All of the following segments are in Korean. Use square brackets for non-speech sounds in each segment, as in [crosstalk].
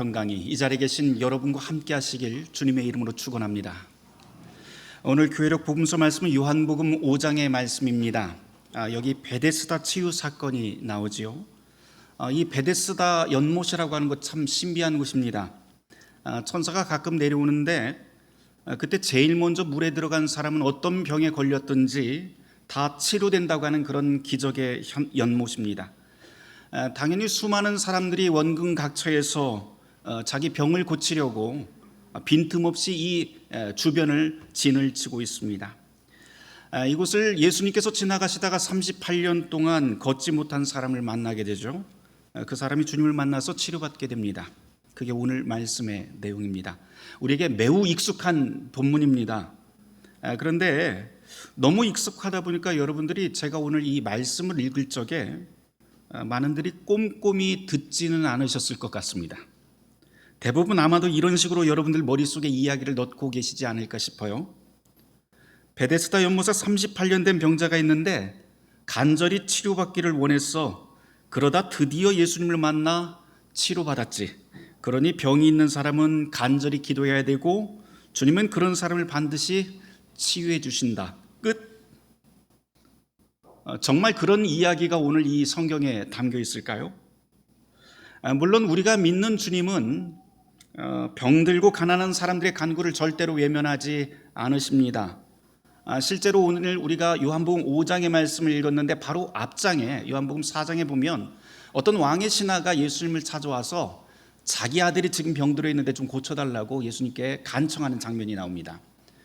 건강이 이 자리에 계신 여러분과 함께 하시길 주님의 이름으로 축원합니다. 오늘 교회력 복음서 말씀은 요한복음 5장의 말씀입니다. 아, 여기 베데스다 치유 사건이 나오지요. 아, 이 베데스다 연못이라고 하는 것 참 신비한 곳입니다. 아, 천사가 가끔 내려오는데 아, 그때 제일 먼저 물에 들어간 사람은 어떤 병에 걸렸든지 다 치료된다고 하는 그런 기적의 현- 연못입니다. 아, 당연히 수많은 사람들이 원근 각처에서 어, 자기 병을 고치려고 빈틈없이 이 에, 주변을 진을 치고 있습니다. 아, 이곳을 예수님께서 지나가시다가 38년 동안 걷지 못한 사람을 만나게 되죠. 아, 그 사람이 주님을 만나서 치료받게 됩니다. 그게 오늘 말씀의 내용입니다. 우리에게 매우 익숙한 본문입니다. 아, 그런데 너무 익숙하다 보니까 여러분들이 제가 오늘 이 말씀을 읽을 적에 아, 많은들이 꼼꼼히 듣지는 않으셨을 것 같습니다. 대부분 아마도 이런 식으로 여러분들 머릿속에 이야기를 넣고 계시지 않을까 싶어요. 베데스다 연못에 38년 된 병자가 있는데 간절히 치료받기를 원했어. 그러다 드디어 예수님을 만나 치료받았지. 그러니 병이 있는 사람은 간절히 기도해야 되고 주님은 그런 사람을 반드시 치유해 주신다. 끝. 어, 정말 그런 이야기가 오늘 이 성경에 담겨 있을까요? 아, 물론 우리가 믿는 주님은 어, 병들고 가난한 사람들의 간구를 절대로 외면하지 않으십니다. 아, 실제로 오늘 우리가 요한복음 5장의 말씀을 읽었는데 바로 앞장에 요한복음 4장에 보면 어떤 왕의 신하가 예수님을 찾아와서 자기 아들이 지금 병들어 있는데 좀 고쳐달라고 예수님께 간청하는 장면이 나옵니다.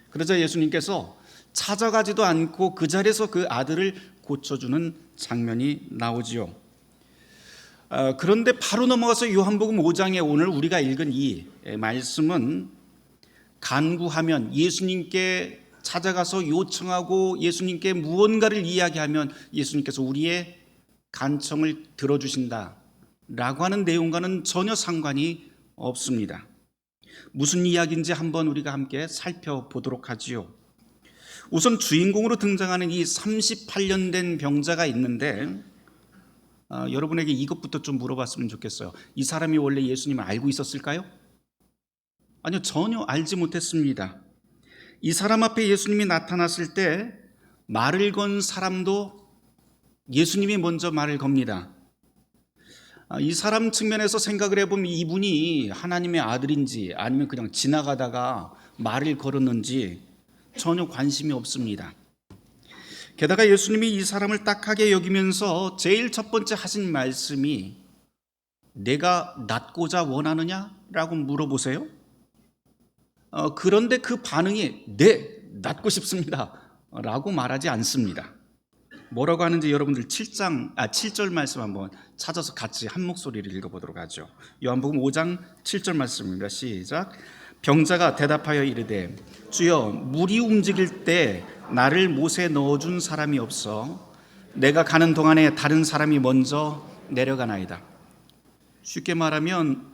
그러자 예수님께서 찾아가지도 않고 그 자리에서 그 아들을 고쳐주는 장면이 나오지요. 어, 그런데 바로 넘어가서 요한복음 5장에 오늘 우리가 읽은 이 말씀은 간구하면 예수님께 찾아가서 요청하고 예수님께 무언가를 이야기하면 예수님께서 우리의 간청을 들어주신다 라고 하는 내용과는 전혀 상관이 없습니다. 무슨 이야기인지 한번 우리가 함께 살펴보도록 하지요. 우선 주인공으로 등장하는 이 38년 된 병자가 있는데 어, 여러분에게 이것부터 좀 물어봤으면 좋겠어요. 이 사람이 원래 예수님을 알고 있었을까요? 아니요, 전혀 알지 못했습니다. 이 사람 앞에 예수님이 나타났을 때 말을 건 사람도 예수님이 먼저 말을 겁니다. 아, 이 사람 측면에서 생각을 해보면 이분이 하나님의 아들인지 아니면 그냥 지나가다가 말을 걸었는지 전혀 관심이 없습니다. 게다가 예수님이 이 사람을 딱하게 여기면서 제일 첫 번째 하신 말씀이 내가 낫고자 원하느냐? 라고 물어보세요. 어, 그런데 그 반응이 네, 낫고 싶습니다. 라고 말하지 않습니다. 뭐라고 하는지 여러분들 7장, 아, 7절 말씀 한번 찾아서 같이 한 목소리를 읽어 보도록 하죠. 요한복음 5장 7절 말씀입니다. 시작. 병자가 대답하여 이르되 주여 물이 움직일 때 나를 못에 넣어준 사람이 없어 내가 가는 동안에 다른 사람이 먼저 내려가나이다. 쉽게 말하면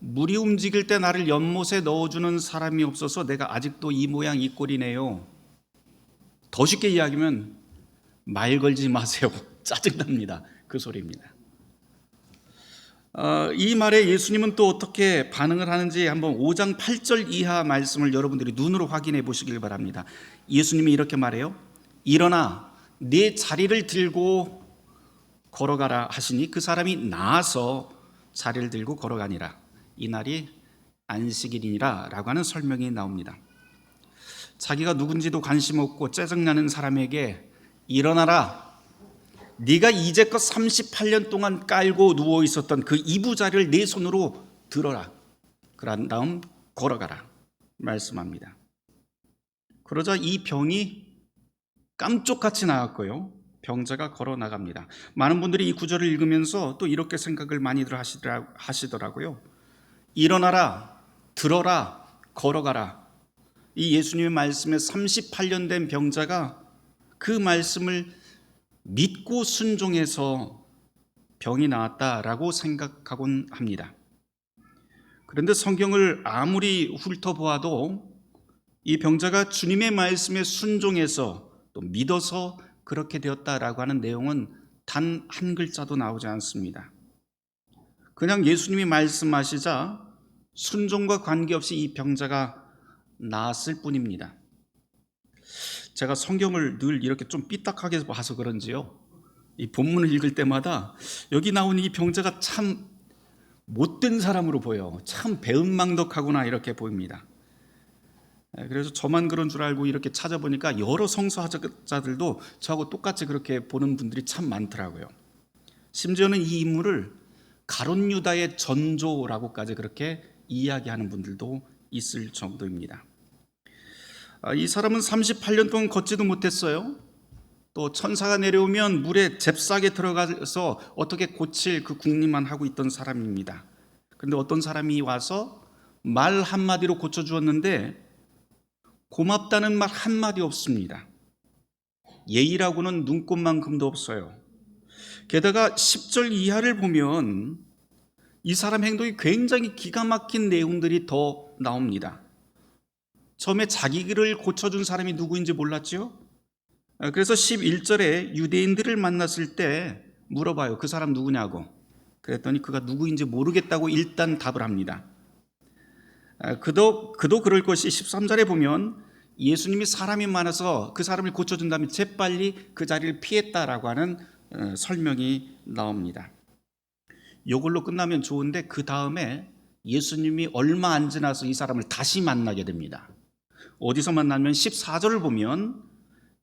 물이 움직일 때 나를 연못에 넣어주는 사람이 없어서 내가 아직도 이 모양 이 꼴이네요. 더 쉽게 이야기하면 말 걸지 마세요. [laughs] 짜증납니다. 그 소리입니다. 어, 이 말에 예수님은 또 어떻게 반응을 하는지 한번 5장 8절 이하 말씀을 여러분들이 눈으로 확인해 보시길 바랍니다. 예수님이 이렇게 말해요. 일어나 네 자리를 들고 걸어가라 하시니 그 사람이 나아서 자리를 들고 걸어가니라. 이 날이 안식일이니라 라고 하는 설명이 나옵니다. 자기가 누군지도 관심 없고 짜증나는 사람에게 일어나라. 네가 이제껏 38년 동안 깔고 누워 있었던 그 이부자리를 내 손으로 들어라. 그런 다음 걸어가라. 말씀합니다. 그러자 이 병이 깜쪽같이 나왔고요. 병자가 걸어 나갑니다. 많은 분들이 이 구절을 읽으면서 또 이렇게 생각을 많이들 하시더라- 하시더라고요. 일어나라, 들어라, 걸어가라. 이 예수님의 말씀에 38년 된 병자가 그 말씀을 믿고 순종해서 병이 나았다라고 생각하곤 합니다. 그런데 성경을 아무리 훑어보아도 이 병자가 주님의 말씀에 순종해서 또 믿어서 그렇게 되었다라고 하는 내용은 단 한 글자도 나오지 않습니다. 그냥 예수님이 말씀하시자 순종과 관계없이 이 병자가 나았을 뿐입니다. 제가 성경을 늘 이렇게 좀 삐딱하게 봐서 그런지요. 이 본문을 읽을 때마다 여기 나온 이 병자가 참 못된 사람으로 보여. 참 배은망덕하구나 이렇게 보입니다. 예, 그래서 저만 그런 줄 알고 이렇게 찾아보니까 여러 성서학자들도 저하고 똑같이 그렇게 보는 분들이 참 많더라고요. 심지어는 이 인물을 가론 유다의 전조라고까지 그렇게 이야기하는 분들도 있을 정도입니다. 아, 이 사람은 38년 동안 걷지도 못했어요. 또 천사가 내려오면 물에 잽싸게 들어가서 어떻게 고칠 그 궁리만 하고 있던 사람입니다. 그런데 어떤 사람이 와서 말 한마디로 고쳐주었는데 고맙다는 말 한마디 없습니다. 예의라고는 눈꽃만큼도 없어요. 게다가 10절 이하를 보면 이 사람 행동이 굉장히 기가 막힌 내용들이 더 나옵니다. 처음에 자기를 고쳐준 사람이 누구인지 몰랐죠? 그래서 11절에 유대인들을 만났을 때 물어봐요. 그 사람 누구냐고. 그랬더니 그가 누구인지 모르겠다고 일단 답을 합니다. 아, 그도, 그도 그럴 것이 13절에 보면 예수님이 사람이 많아서 그 사람을 고쳐준 다음에 재빨리 그 자리를 피했다라고 하는 어, 설명이 나옵니다. 이걸로 끝나면 좋은데 그 다음에 예수님이 얼마 안 지나서 이 사람을 다시 만나게 됩니다. 어디서 만나면 14절을 보면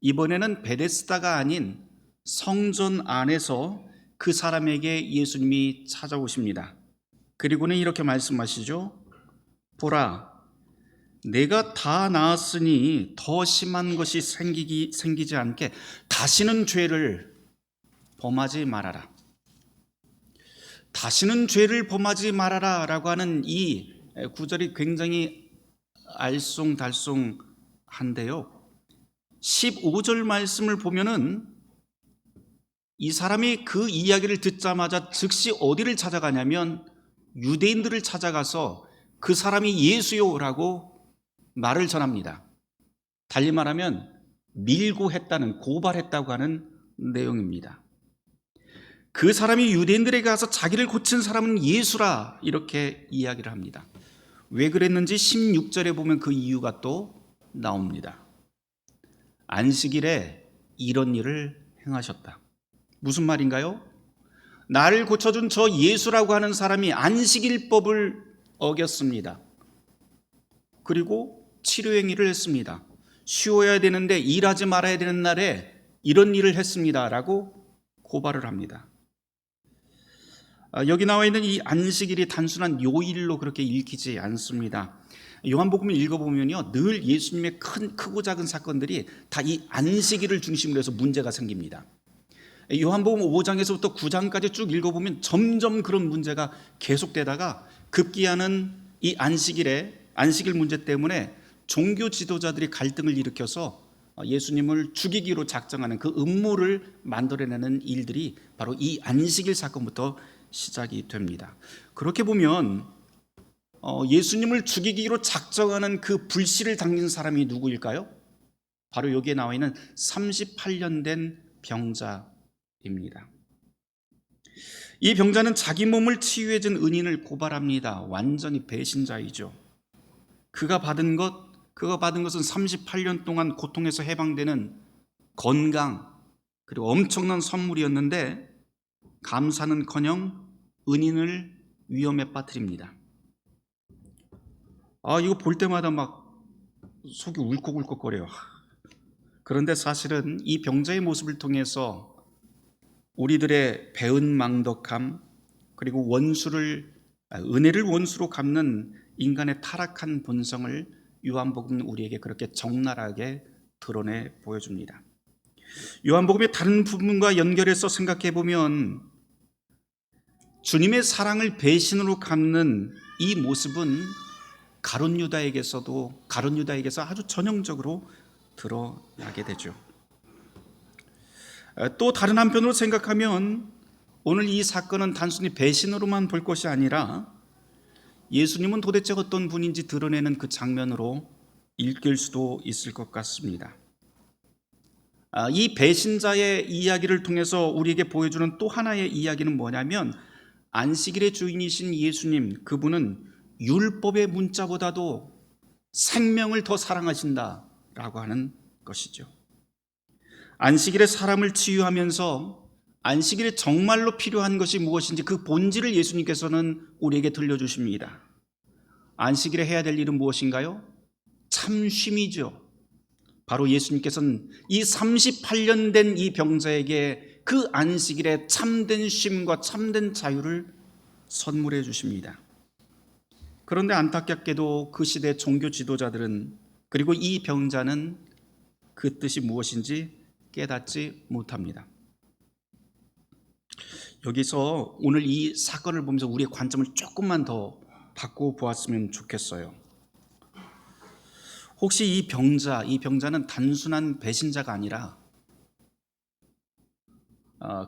이번에는 베데스다가 아닌 성전 안에서 그 사람에게 예수님이 찾아오십니다. 그리고는 이렇게 말씀하시죠. 보라, 내가 다 나았으니 더 심한 것이 생기기, 생기지 않게 다시는 죄를 범하지 말아라. 다시는 죄를 범하지 말아라 라고 하는 이 구절이 굉장히 알쏭달쏭한데요. 15절 말씀을 보면은 이 사람이 그 이야기를 듣자마자 즉시 어디를 찾아가냐면 유대인들을 찾아가서 그 사람이 예수요라고 말을 전합니다. 달리 말하면 밀고 했다는 고발했다고 하는 내용입니다. 그 사람이 유대인들에게 가서 자기를 고친 사람은 예수라 이렇게 이야기를 합니다. 왜 그랬는지 16절에 보면 그 이유가 또 나옵니다. 안식일에 이런 일을 행하셨다. 무슨 말인가요? 나를 고쳐준 저 예수라고 하는 사람이 안식일법을 어겼습니다. 그리고 치료행위를 했습니다. 쉬어야 되는데 일하지 말아야 되는 날에 이런 일을 했습니다. 라고 고발을 합니다. 아, 여기 나와 있는 이 안식일이 단순한 요일로 그렇게 읽히지 않습니다. 요한복음을 읽어보면요, 늘 예수님의 큰 크고 작은 사건들이 다 이 안식일을 중심으로 해서 문제가 생깁니다. 요한복음 5장에서부터 9장까지 쭉 읽어보면 점점 그런 문제가 계속되다가 급기야는 이 안식일에 안식일 문제 때문에 종교 지도자들이 갈등을 일으켜서 예수님을 죽이기로 작정하는 그 음모를 만들어내는 일들이 바로 이 안식일 사건부터 시작이 됩니다. 그렇게 보면 어, 예수님을 죽이기로 작정하는 그 불씨를 당긴 사람이 누구일까요? 바로 여기에 나와 있는 38년 된 병자입니다. 이 병자는 자기 몸을 치유해준 은인을 고발합니다. 완전히 배신자이죠. 그가 받은 것, 그가 받은 것은 38년 동안 고통에서 해방되는 건강, 그리고 엄청난 선물이었는데 감사는커녕 은인을 위험에 빠뜨립니다. 아 이거 볼 때마다 막 속이 울컥울컥거려요. 그런데 사실은 이 병자의 모습을 통해서 우리들의 배은망덕함 그리고 원수를 아, 은혜를 원수로 갚는 인간의 타락한 본성을 요한복음은 우리에게 그렇게 적나라하게 드러내 보여줍니다. 요한복음의 다른 부분과 연결해서 생각해 보면 주님의 사랑을 배신으로 갚는 이 모습은 가론 유다에게서도 가론 유다에게서 아주 전형적으로 드러나게 되죠. 또 다른 한편으로 생각하면 오늘 이 사건은 단순히 배신으로만 볼 것이 아니라 예수님은 도대체 어떤 분인지 드러내는 그 장면으로 읽힐 수도 있을 것 같습니다. 아, 이 배신자의 이야기를 통해서 우리에게 보여주는 또 하나의 이야기는 뭐냐면 안식일의 주인이신 예수님 그분은 율법의 문자보다도 생명을 더 사랑하신다라고 하는 것이죠. 안식일에 사람을 치유하면서 안식일에 정말로 필요한 것이 무엇인지 그 본질을 예수님께서는 우리에게 들려주십니다. 안식일에 해야 될 일은 무엇인가요? 참 쉼이죠. 바로 예수님께서는 이 38년 된 이 병자에게 그 안식일에 참된 쉼과 참된 자유를 선물해 주십니다. 그런데 안타깝게도 그 시대 종교 지도자들은 그리고 이 병자는 그 뜻이 무엇인지 깨닫지 못합니다. 여기서 오늘 이 사건을 보면서 우리의 관점을 조금만 더 바꾸어 보았으면 좋겠어요. 혹시 이 병자, 이 병자는 단순한 배신자가 아니라 어,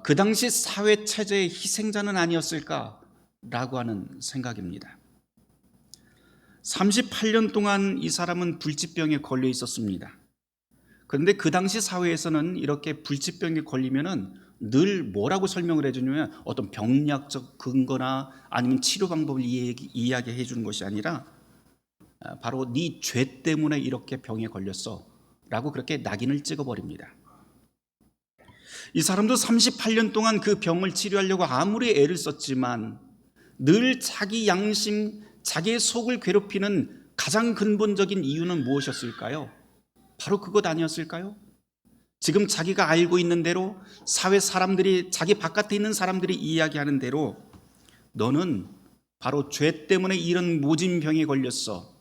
그 당시 사회 체제의 희생자는 아니었을까라고 하는 생각입니다. 38년 동안 이 사람은 불치병에 걸려 있었습니다. 그런데 그 당시 사회에서는 이렇게 불치병에 걸리면은 늘 뭐라고 설명을 해주냐면 어떤 병리학적 근거나 아니면 치료 방법을 이야기해 주는 것이 아니라 아, 바로 네 죄 때문에 이렇게 병에 걸렸어 라고 그렇게 낙인을 찍어버립니다. 이 사람도 38년 동안 그 병을 치료하려고 아무리 애를 썼지만 늘 자기 양심, 자기의 속을 괴롭히는 가장 근본적인 이유는 무엇이었을까요? 바로 그것 아니었을까요? 지금 자기가 알고 있는 대로 사회 사람들이 자기 바깥에 있는 사람들이 이야기하는 대로 너는 바로 죄 때문에 이런 모진 병에 걸렸어.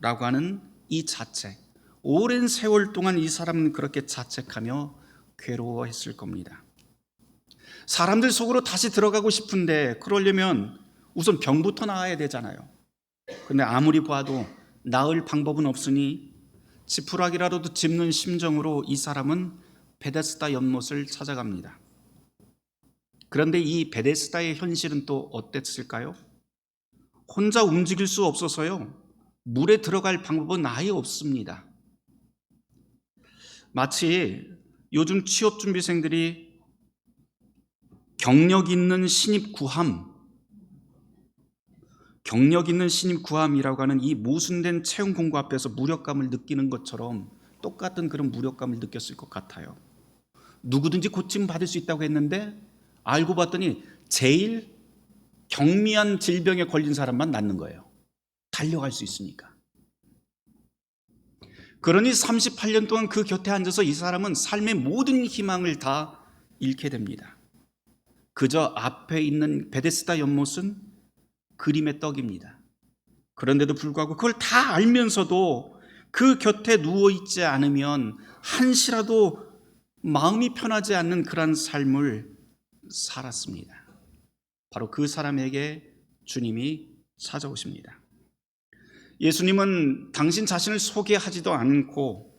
라고 하는 이 자책. 오랜 세월 동안 이 사람은 그렇게 자책하며 괴로워했을 겁니다. 사람들 속으로 다시 들어가고 싶은데 그러려면 우선 병부터 나아야 되잖아요. 근데 아무리 봐도 나을 방법은 없으니 지푸라기라도 짚는 심정으로 이 사람은 베데스다 연못을 찾아갑니다. 그런데 이 베데스다의 현실은 또 어땠을까요? 혼자 움직일 수 없어서요. 물에 들어갈 방법은 아예 없습니다. 마치 요즘 취업 준비생들이 경력 있는 신입 구함, 경력 있는 신입 구함이라고 하는 이 모순된 채용 공고 앞에서 무력감을 느끼는 것처럼 똑같은 그런 무력감을 느꼈을 것 같아요. 누구든지 고침 받을 수 있다고 했는데 알고 봤더니 제일 경미한 질병에 걸린 사람만 낫는 거예요. 달려갈 수 있으니까. 그러니 38년 동안 그 곁에 앉아서 이 사람은 삶의 모든 희망을 다 잃게 됩니다. 그저 앞에 있는 베데스다 연못은 그림의 떡입니다. 그런데도 불구하고 그걸 다 알면서도 그 곁에 누워 있지 않으면 한시라도 마음이 편하지 않는 그런 삶을 살았습니다. 바로 그 사람에게 주님이 찾아오십니다. 예수님은 당신 자신을 소개하지도 않고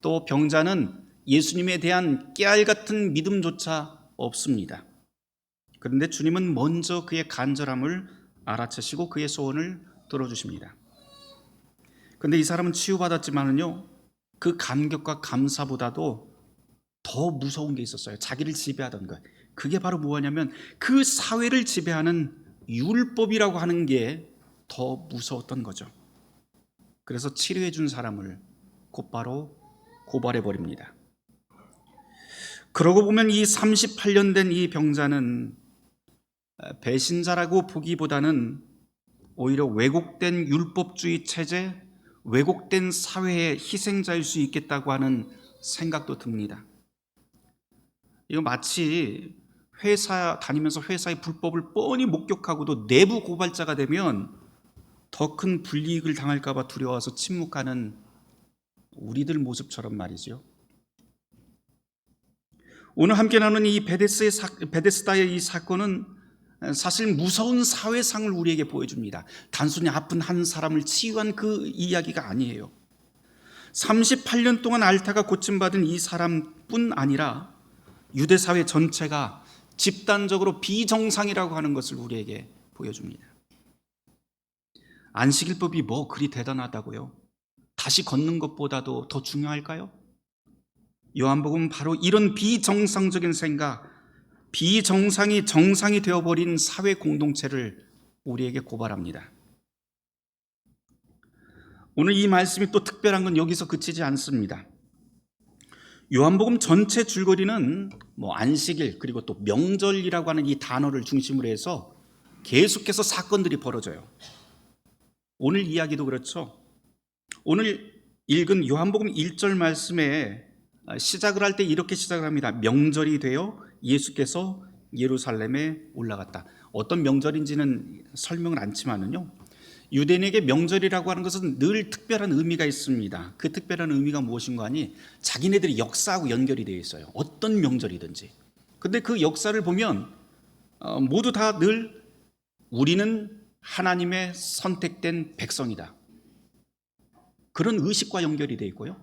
또 병자는 예수님에 대한 깨알 같은 믿음조차 없습니다. 그런데 주님은 먼저 그의 간절함을 알아채시고 그의 소원을 들어주십니다. 그런데 이 사람은 치유받았지만은요, 그 감격과 감사보다도 더 무서운 게 있었어요. 자기를 지배하던 것. 그게 바로 무엇냐면 그 사회를 지배하는 율법이라고 하는 게 더 무서웠던 거죠. 그래서 치료해 준 사람을 곧바로 고발해 버립니다. 그러고 보면 이 38년 된 이 병자는 배신자라고 보기보다는 오히려 왜곡된 율법주의 체제, 왜곡된 사회의 희생자일 수 있겠다고 하는 생각도 듭니다. 이거 마치 회사 다니면서 회사의 불법을 뻔히 목격하고도 내부 고발자가 되면 더 큰 불이익을 당할까봐 두려워서 침묵하는 우리들 모습처럼 말이죠. 오늘 함께 나누는 이 베데스의 사, 베데스다의 이 사건은 사실 무서운 사회상을 우리에게 보여줍니다. 단순히 아픈 한 사람을 치유한 그 이야기가 아니에요. 38년 동안 알타가 고침받은 이 사람뿐 아니라 유대 사회 전체가 집단적으로 비정상이라고 하는 것을 우리에게 보여줍니다. 안식일법이 뭐 그리 대단하다고요? 다시 걷는 것보다도 더 중요할까요? 요한복음 바로 이런 비정상적인 생각, 비정상이 정상이 되어버린 사회 공동체를 우리에게 고발합니다. 오늘 이 말씀이 또 특별한 건 여기서 그치지 않습니다. 요한복음 전체 줄거리는 뭐 안식일 그리고 또 명절이라고 하는 이 단어를 중심으로 해서 계속해서 사건들이 벌어져요. 오늘 이야기도 그렇죠. 오늘 읽은 요한복음 1절 말씀에 시작을 할 때 이렇게 시작을 합니다. 명절이 되어 예수께서 예루살렘에 올라갔다. 어떤 명절인지는 설명을 않지만은요. 유대인에게 명절이라고 하는 것은 늘 특별한 의미가 있습니다. 그 특별한 의미가 무엇인가 하니 자기네들이 역사하고 연결이 되어 있어요. 어떤 명절이든지. 근데 그 역사를 보면 어, 모두 다 늘 우리는 하나님의 선택된 백성이다. 그런 의식과 연결이 되어 있고요.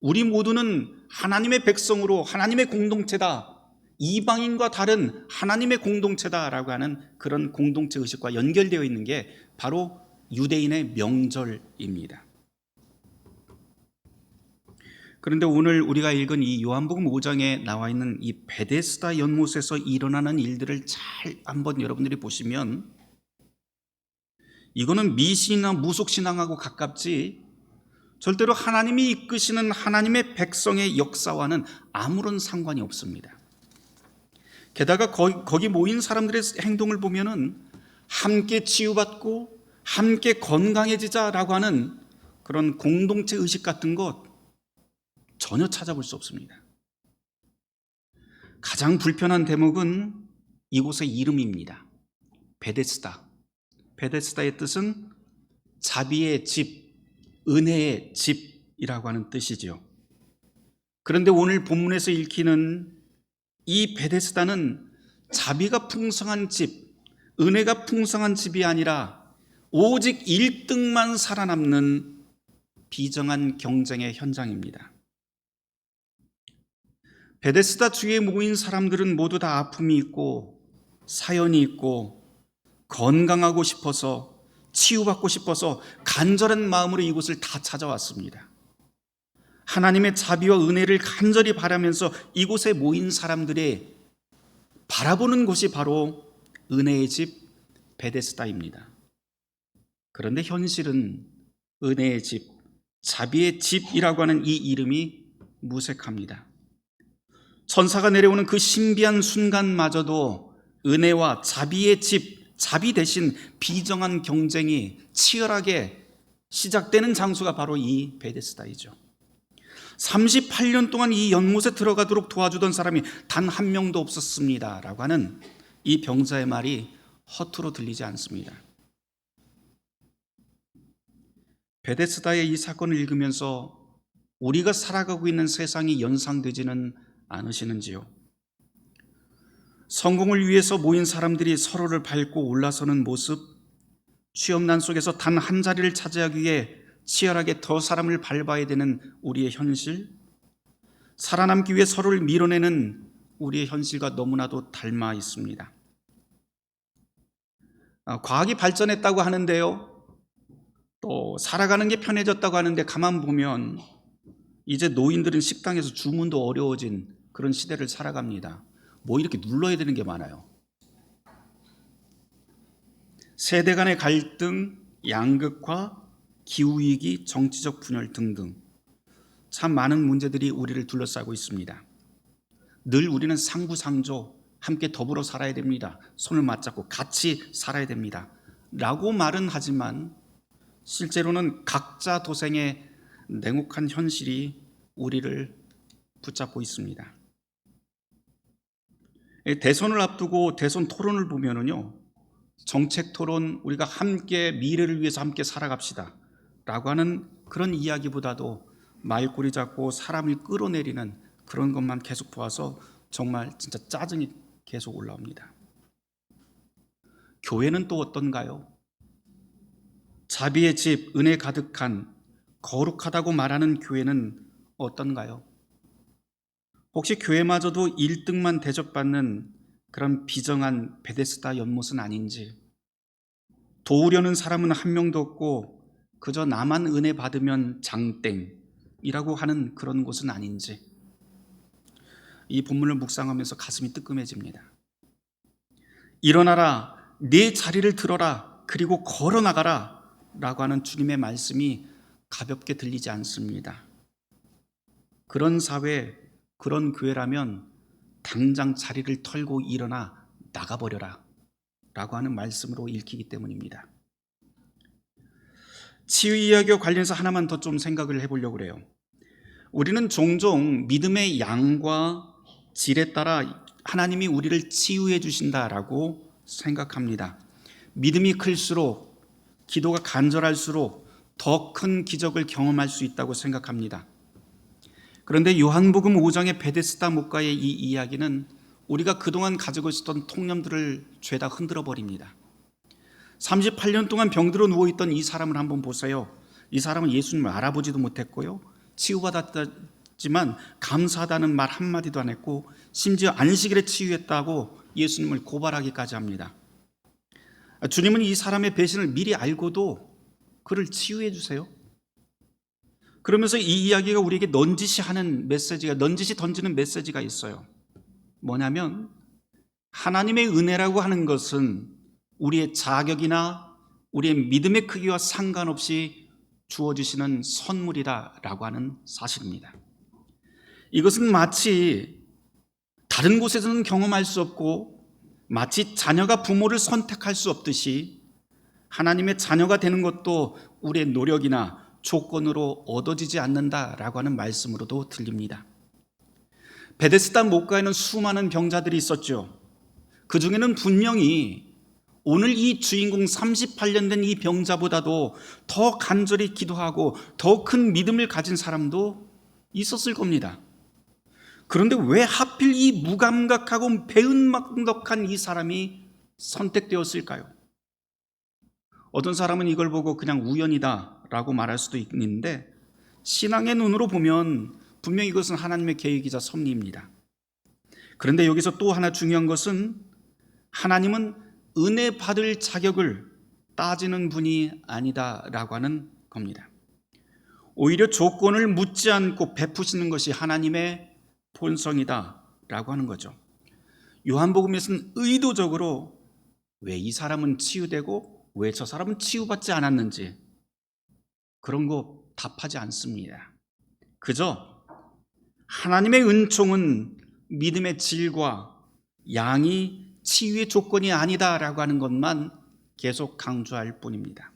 우리 모두는 하나님의 백성으로 하나님의 공동체다. 이방인과 다른 하나님의 공동체다라고 하는 그런 공동체 의식과 연결되어 있는 게 바로 유대인의 명절입니다. 그런데 오늘 우리가 읽은 이 요한복음 5장에 나와 있는 이 베데스다 연못에서 일어나는 일들을 잘 한번 여러분들이 보시면 이거는 미신이나 무속신앙하고 가깝지 절대로 하나님이 이끄시는 하나님의 백성의 역사와는 아무런 상관이 없습니다. 게다가 거기 모인 사람들의 행동을 보면은 함께 치유받고 함께 건강해지자라고 하는 그런 공동체 의식 같은 것 전혀 찾아볼 수 없습니다. 가장 불편한 대목은 이곳의 이름입니다. 베데스다. 베데스다의 뜻은 자비의 집, 은혜의 집이라고 하는 뜻이지요. 그런데 오늘 본문에서 읽히는 이 베데스다는 자비가 풍성한 집, 은혜가 풍성한 집이 아니라 오직 1등만 살아남는 비정한 경쟁의 현장입니다. 베데스다 주위에 모인 사람들은 모두 다 아픔이 있고 사연이 있고 건강하고 싶어서 치유받고 싶어서 간절한 마음으로 이곳을 다 찾아왔습니다. 하나님의 자비와 은혜를 간절히 바라면서 이곳에 모인 사람들의 바라보는 곳이 바로 은혜의 집 베데스다입니다. 그런데 현실은 은혜의 집, 자비의 집이라고 하는 이 이름이 무색합니다. 천사가 내려오는 그 신비한 순간마저도 은혜와 자비의 집, 자비 대신 비정한 경쟁이 치열하게 시작되는 장소가 바로 이 베데스다이죠. 38년 동안 이 연못에 들어가도록 도와주던 사람이 단 한 명도 없었습니다. 라고 하는 이 병자의 말이 허투루 들리지 않습니다. 베데스다의 이 사건을 읽으면서 우리가 살아가고 있는 세상이 연상되지는 않으시는지요? 성공을 위해서 모인 사람들이 서로를 밟고 올라서는 모습, 취업난 속에서 단 한 자리를 차지하기 위해 치열하게 더 사람을 밟아야 되는 우리의 현실, 살아남기 위해 서로를 밀어내는 우리의 현실과 너무나도 닮아 있습니다. 아, 과학이 발전했다고 하는데요. 또 살아가는 게 편해졌다고 하는데 가만 보면 이제 노인들은 식당에서 주문도 어려워진 그런 시대를 살아갑니다. 뭐 이렇게 눌러야 되는 게 많아요. 세대 간의 갈등, 양극화, 기후위기, 정치적 분열 등등 참 많은 문제들이 우리를 둘러싸고 있습니다. 늘 우리는 상부상조, 함께 더불어 살아야 됩니다. 손을 맞잡고 같이 살아야 됩니다. 라고 말은 하지만 실제로는 각자 도생의 냉혹한 현실이 우리를 붙잡고 있습니다. 대선을 앞두고 대선 토론을 보면은요, 정책 토론 우리가 함께 미래를 위해서 함께 살아갑시다. 라고 하는 그런 이야기보다도 말꼬리 잡고 사람을 끌어내리는 그런 것만 계속 보아서 정말 진짜 짜증이 계속 올라옵니다. 교회는 또 어떤가요? 자비의 집, 은혜 가득한 거룩하다고 말하는 교회는 어떤가요? 혹시 교회마저도 1등만 대접받는 그런 비정한 베데스다 연못은 아닌지 도우려는 사람은 한 명도 없고 그저 나만 은혜 받으면 장땡이라고 하는 그런 곳은 아닌지 이 본문을 묵상하면서 가슴이 뜨끔해집니다. 일어나라, 내 자리를 들어라, 그리고 걸어 나가라 라고 하는 주님의 말씀이 가볍게 들리지 않습니다. 그런 사회, 그런 교회라면 당장 자리를 털고 일어나 나가버려라 라고 하는 말씀으로 읽히기 때문입니다. 치유 이야기와 관련해서 하나만 더 좀 생각을 해보려고 그래요. 우리는 종종 믿음의 양과 질에 따라 하나님이 우리를 치유해 주신다라고 생각합니다. 믿음이 클수록 기도가 간절할수록 더 큰 기적을 경험할 수 있다고 생각합니다. 그런데 요한복음 5장의 베데스다 목가의 이 이야기는 우리가 그동안 가지고 있었던 통념들을 죄다 흔들어 버립니다. 38년 동안 병들어 누워 있던 이 사람을 한번 보세요. 이 사람은 예수님을 알아보지도 못했고요. 치유받았지만 감사하다는 말 한마디도 안 했고 심지어 안식일에 치유했다고 예수님을 고발하기까지 합니다. 주님은 이 사람의 배신을 미리 알고도 그를 치유해 주세요. 그러면서 이 이야기가 우리에게 넌지시 하는 메시지가 넌지시 던지는 메시지가 있어요. 뭐냐면 하나님의 은혜라고 하는 것은 우리의 자격이나 우리의 믿음의 크기와 상관없이 주어지시는 선물이다라고 하는 사실입니다. 이것은 마치 다른 곳에서는 경험할 수 없고 마치 자녀가 부모를 선택할 수 없듯이 하나님의 자녀가 되는 것도 우리의 노력이나 조건으로 얻어지지 않는다라고 하는 말씀으로도 들립니다. 베데스다 목가에는 수많은 병자들이 있었죠. 그 중에는 분명히 오늘 이 주인공 38년 된 이 병자보다도 더 간절히 기도하고 더 큰 믿음을 가진 사람도 있었을 겁니다. 그런데 왜 하필 이 무감각하고 배은망덕한 이 사람이 선택되었을까요? 어떤 사람은 이걸 보고 그냥 우연이다 라고 말할 수도 있는데 신앙의 눈으로 보면 분명히 이것은 하나님의 계획이자 섭리입니다. 그런데 여기서 또 하나 중요한 것은 하나님은 은혜 받을 자격을 따지는 분이 아니다라고 하는 겁니다. 오히려 조건을 묻지 않고 베푸시는 것이 하나님의 본성이다라고 하는 거죠. 요한복음에서는 의도적으로 왜 이 사람은 치유되고 왜 저 사람은 치유받지 않았는지 그런 거 답하지 않습니다. 그저 하나님의 은총은 믿음의 질과 양이 치유의 조건이 아니다라고 하는 것만 계속 강조할 뿐입니다.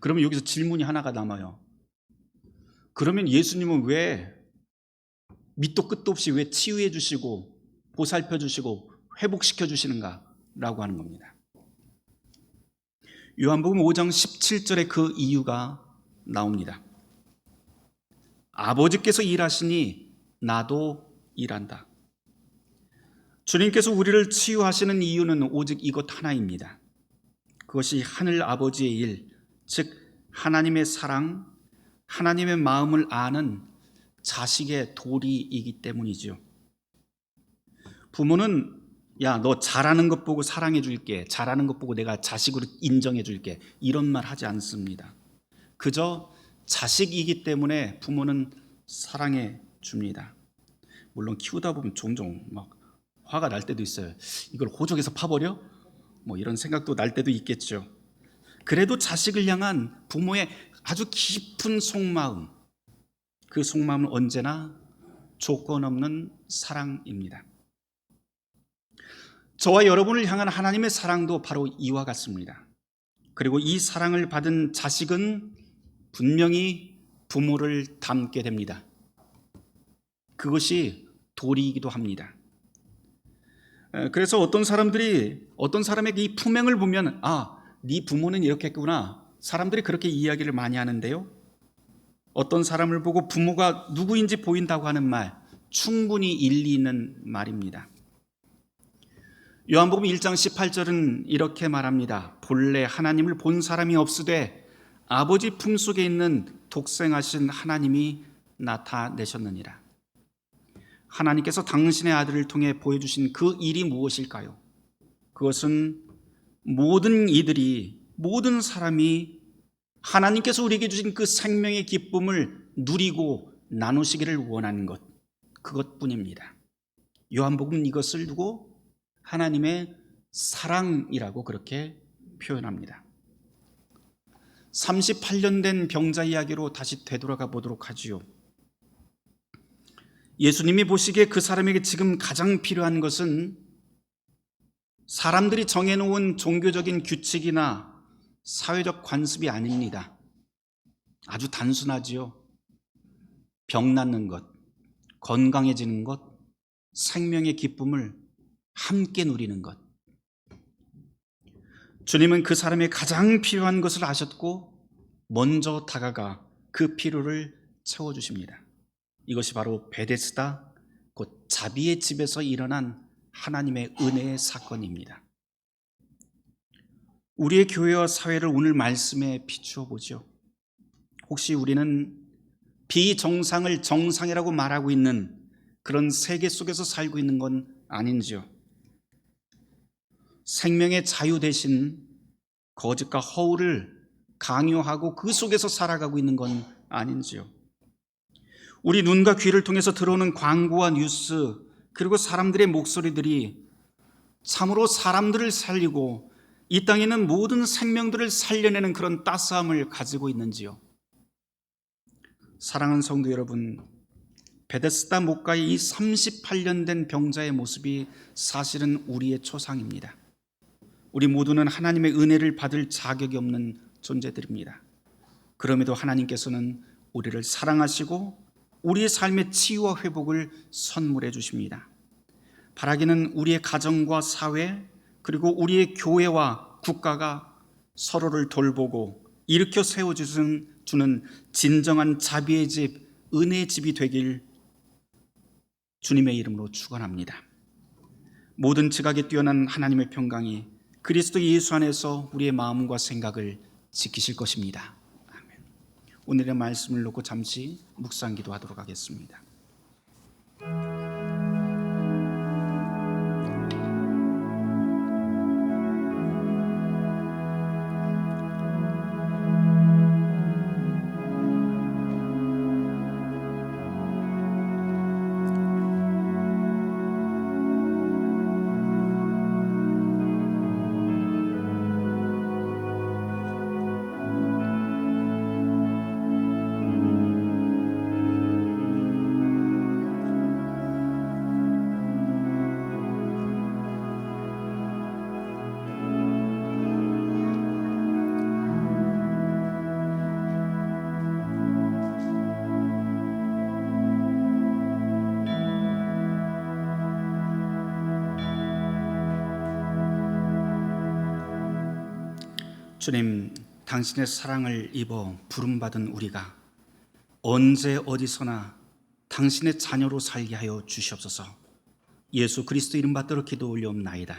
그러면 여기서 질문이 하나가 남아요. 그러면 예수님은 왜 밑도 끝도 없이 왜 치유해 주시고 보살펴 주시고 회복시켜 주시는가? 라고 하는 겁니다. 요한복음 5장 17절에 그 이유가 나옵니다. 아버지께서 일하시니 나도 일한다. 주님께서 우리를 치유하시는 이유는 오직 이것 하나입니다. 그것이 하늘 아버지의 일, 즉 하나님의 사랑, 하나님의 마음을 아는 자식의 도리이기 때문이죠. 부모는 야, 너 잘하는 것 보고 사랑해 줄게. 잘하는 것 보고 내가 자식으로 인정해 줄게. 이런 말 하지 않습니다. 그저 자식이기 때문에 부모는 사랑해 줍니다. 물론 키우다 보면 종종 막 화가 날 때도 있어요. 이걸 호적에서 파버려? 뭐 이런 생각도 날 때도 있겠죠. 그래도 자식을 향한 부모의 아주 깊은 속마음, 그 속마음은 언제나 조건 없는 사랑입니다. 저와 여러분을 향한 하나님의 사랑도 바로 이와 같습니다. 그리고 이 사랑을 받은 자식은 분명히 부모를 닮게 됩니다. 그것이 도리이기도 합니다. 그래서 어떤 사람들이 어떤 사람에게 이 품행을 보면 아, 네 부모는 이렇게 했구나. 사람들이 그렇게 이야기를 많이 하는데요. 어떤 사람을 보고 부모가 누구인지 보인다고 하는 말 충분히 일리 있는 말입니다. 요한복음 1장 18절은 이렇게 말합니다. 본래 하나님을 본 사람이 없으되 아버지 품속에 있는 독생하신 하나님이 나타내셨느니라. 하나님께서 당신의 아들을 통해 보여주신 그 일이 무엇일까요? 그것은 모든 이들이, 모든 사람이 하나님께서 우리에게 주신 그 생명의 기쁨을 누리고 나누시기를 원하는 것, 그것뿐입니다. 요한복음 이것을 두고 하나님의 사랑이라고 그렇게 표현합니다. 38년 된 병자 이야기로 다시 되돌아가 보도록 하지요. 예수님이 보시기에 그 사람에게 지금 가장 필요한 것은 사람들이 정해놓은 종교적인 규칙이나 사회적 관습이 아닙니다. 아주 단순하지요. 병 낫는 것, 건강해지는 것, 생명의 기쁨을 함께 누리는 것. 주님은 그 사람의 가장 필요한 것을 아셨고 먼저 다가가 그 필요를 채워 주십니다. 이것이 바로 베데스다 곧 자비의 집에서 일어난 하나님의 은혜의 사건입니다. 우리의 교회와 사회를 오늘 말씀에 비추어 보죠. 혹시 우리는 비정상을 정상이라고 말하고 있는 그런 세계 속에서 살고 있는 건 아닌지요? 생명의 자유 대신 거짓과 허울을 강요하고 그 속에서 살아가고 있는 건 아닌지요? 우리 눈과 귀를 통해서 들어오는 광고와 뉴스 그리고 사람들의 목소리들이 참으로 사람들을 살리고 이 땅에 있는 모든 생명들을 살려내는 그런 따스함을 가지고 있는지요? 사랑하는 성도 여러분, 베데스다 목가의 이 38년 된 병자의 모습이 사실은 우리의 초상입니다. 우리 모두는 하나님의 은혜를 받을 자격이 없는 존재들입니다. 그럼에도 하나님께서는 우리를 사랑하시고 우리의 삶의 치유와 회복을 선물해 주십니다. 바라기는 우리의 가정과 사회 그리고 우리의 교회와 국가가 서로를 돌보고 일으켜 세워주는 주는 진정한 자비의 집, 은혜의 집이 되길 주님의 이름으로 축원합니다. 모든 지각에 뛰어난 하나님의 평강이 그리스도 예수 안에서 우리의 마음과 생각을 지키실 것입니다. 아멘. 오늘의 말씀을 놓고 잠시 묵상 기도 하도록 하겠습니다. 주님, 당신의 사랑을 입어 부름받은 우리가 언제 어디서나 당신의 자녀로 살게 하여 주시옵소서. 예수 그리스도 이름 받들어 기도 올려옵나이다.